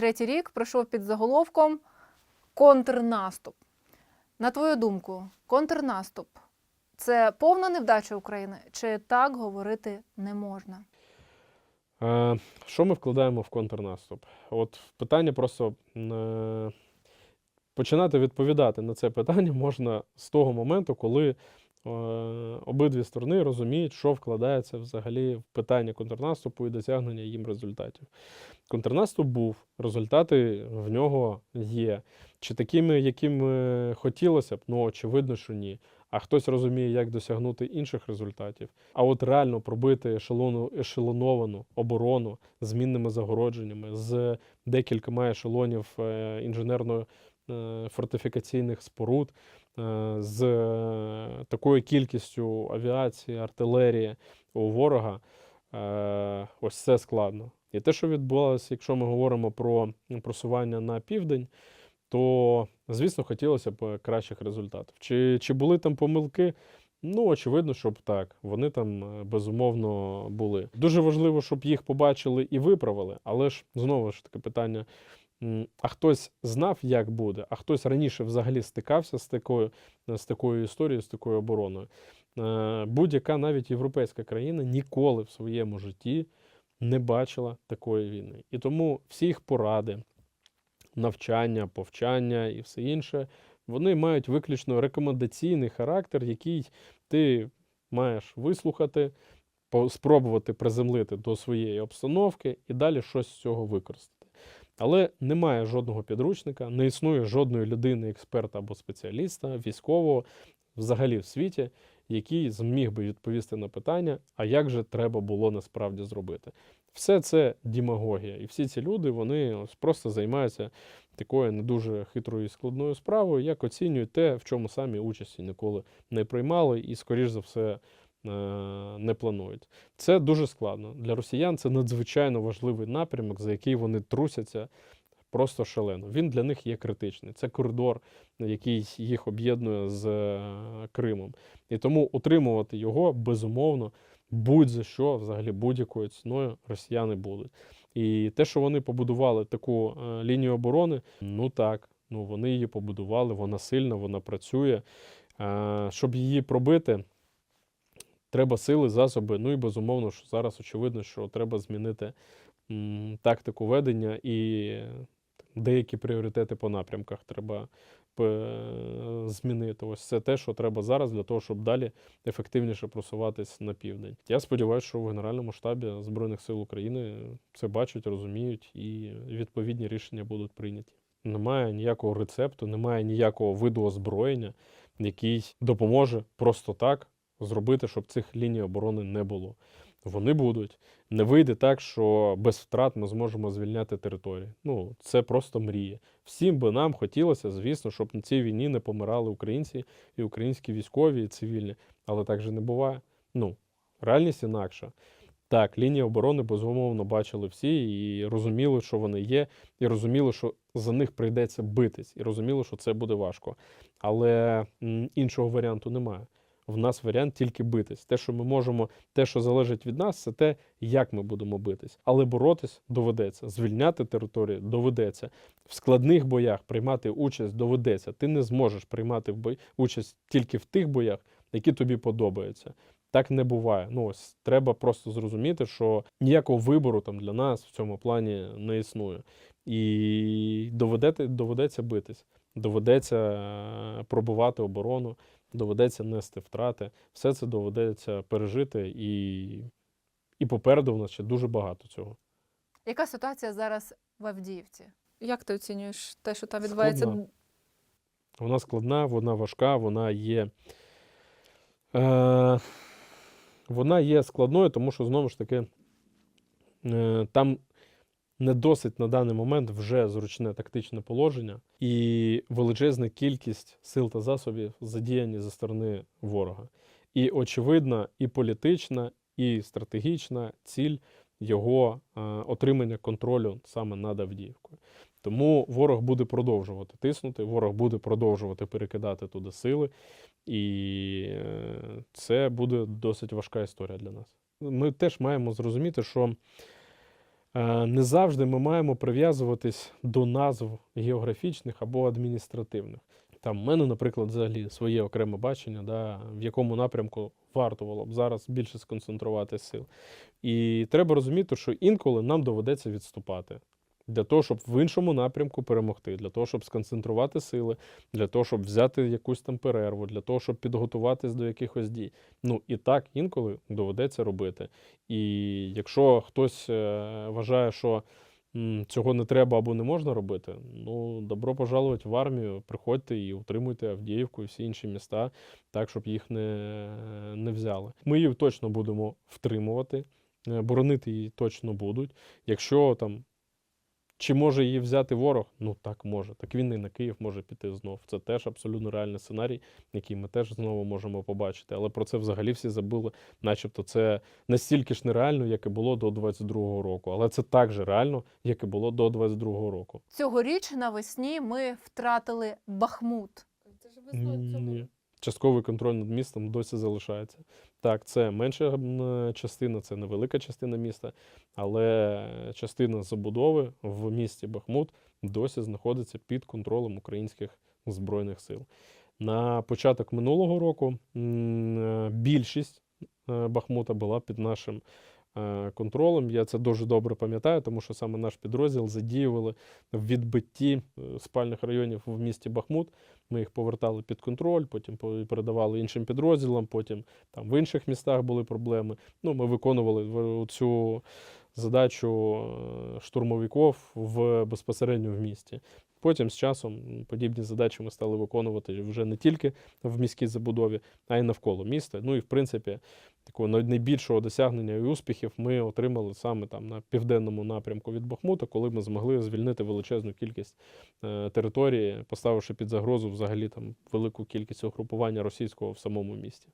23-й рік пройшов під заголовком контрнаступ. На твою думку, контрнаступ це повна невдача України, чи так говорити не можна? Е, Що ми вкладаємо в контрнаступ? От питання просто е, починати відповідати на це питання можна з того моменту, коли обидві сторони розуміють, що вкладається взагалі в питання контрнаступу і досягнення їм результатів. Контрнаступ був, результати в нього є. Чи такими, якими хотілося б, ну очевидно, що ні. А хтось розуміє, як досягнути інших результатів. А от реально пробити ешелону, ешелоновану оборону з мінними загородженнями, з декількома ешелонів е, інженерно-фортифікаційних споруд, е, з е, такою кількістю авіації, артилерії у ворога, е, ось це складно. І те, що відбувалося, якщо ми говоримо про просування на південь, то, звісно, хотілося б кращих результатів. Чи, чи були там помилки? Ну, очевидно, щоб так. Вони там е, безумовно були. Дуже важливо, щоб їх побачили і виправили. Але ж знову ж таки питання: а хтось знав, як буде, а хтось раніше взагалі стикався з такою, з такою історією, з такою обороною. Е, Будь-яка навіть європейська країна ніколи в своєму житті не бачила такої війни. І тому всі їх поради, навчання, повчання і все інше, вони мають виключно рекомендаційний характер, який ти маєш вислухати, спробувати приземлити до своєї обстановки і далі щось з цього використати. Але немає жодного підручника, не існує жодної людини, експерта або спеціаліста, військового взагалі в світі, який зміг би відповісти на питання, а як же треба було насправді зробити. Все це демагогія. І всі ці люди вони просто займаються такою не дуже хитрою і складною справою, як оцінюють те, в чому самі участі ніколи не приймали і, скоріш за все, не планують. Це дуже складно. Для росіян це надзвичайно важливий напрямок, за який вони трусяться просто шалено. Він для них є критичний. Це коридор, який їх об'єднує з е, Кримом. І тому утримувати його безумовно будь-за що, взагалі будь-якою ціною росіяни будуть. І те, що вони побудували таку е, лінію оборони, ну так, ну вони її побудували, вона сильна, вона працює. Е, щоб її пробити, треба сили, засоби. Ну і безумовно, що зараз очевидно, що треба змінити тактику ведення і деякі пріоритети по напрямках треба е, змінити. Ось це те, що треба зараз для того, щоб далі ефективніше просуватись на південь. Я сподіваюся, що в Генеральному штабі Збройних сил України це бачать, розуміють і відповідні рішення будуть прийняті. Немає ніякого рецепту, немає ніякого виду озброєння, який допоможе просто так зробити, щоб цих ліній оборони не було. Вони будуть. Не вийде так, що без втрат ми зможемо звільняти території. Ну, це просто мрія. Всім би нам хотілося, звісно, щоб на цій війні не помирали українці і українські військові, і цивільні. Але так же не буває. Ну, реальність інакша. Так, лінії оборони безумовно бачили всі і розуміли, що вони є, і розуміли, що за них прийдеться битись, і розуміли, що це буде важко. Але іншого варіанту немає. В нас варіант тільки битись. Те, що ми можемо, те, що залежить від нас, це те, як ми будемо битись. Але боротись доведеться. Звільняти територію доведеться. В складних боях приймати участь доведеться. Ти не зможеш приймати участь тільки в тих боях, які тобі подобаються. Так не буває. Ну ось треба просто зрозуміти, що ніякого вибору там для нас в цьому плані не існує. І доведете, доведеться битись, доведеться е, пробувати оборону, доведеться нести втрати. Все це доведеться пережити, і, і попереду в нас ще дуже багато цього. Яка ситуація зараз в Авдіївці? Як ти оцінюєш те, що там відбувається? Складна. Вона складна, вона важка, вона є. Е, вона є складною, тому що знову ж таки е, там не досить на даний момент вже зручне тактичне положення і величезна кількість сил та засобів задіяні зі сторони ворога. І очевидна і політична, і стратегічна ціль його е, отримання контролю саме над Авдіївкою. Тому ворог буде продовжувати тиснути, ворог буде продовжувати перекидати туди сили, і е, це буде досить важка історія для нас. Ми теж маємо зрозуміти, що Не завжди ми маємо прив'язуватись до назв географічних або адміністративних. Там в мене, наприклад, взагалі своє окреме бачення, да, в якому напрямку варто було б зараз більше сконцентрувати сил. І треба розуміти, що інколи нам доведеться відступати для того, щоб в іншому напрямку перемогти, для того, щоб сконцентрувати сили, для того, щоб взяти якусь там перерву, для того, щоб підготуватись до якихось дій. Ну і так інколи доведеться робити. І якщо хтось е, вважає, що цього не треба або не можна робити, ну добро пожаловать в армію, приходьте і утримуйте Авдіївку і всі інші міста, так, щоб їх не, не взяли. Ми її точно будемо втримувати, е, боронити її точно будуть. Якщо там. Чи може її взяти ворог? Ну так може. Так він і на Київ може піти знов. Це теж абсолютно реальний сценарій, який ми теж знову можемо побачити. Але про це взагалі всі забули, начебто це настільки ж нереально, як і було до 22-го року. Але це так же реально, як і було до 22-го року. Цьогоріч навесні ми втратили Бахмут. Це ж весною цього. Частковий контроль над містом досі залишається. Так, це менша частина, це невелика частина міста, але частина забудови в місті Бахмут досі знаходиться під контролем українських збройних сил. На початок минулого року е, більшість е, Бахмута була під нашим контролем. Я це дуже добре пам'ятаю, тому що саме наш підрозділ задіювали в відбитті е, спальних районів в місті Бахмут. Ми їх повертали під контроль, потім передавали іншим підрозділам, потім там в інших містах були проблеми. Ну, ми виконували цю задачу е, штурмовиків в безпосередньо в місті. Потім з часом подібні задачі ми стали виконувати вже не тільки в міській забудові, а й навколо міста. Ну і в принципі, такого най- найбільшого досягнення і успіхів ми отримали саме там на південному напрямку від Бахмута, коли ми змогли звільнити величезну кількість е, території, поставивши під загрозу взагалі там велику кількість угрупування російського в самому місті.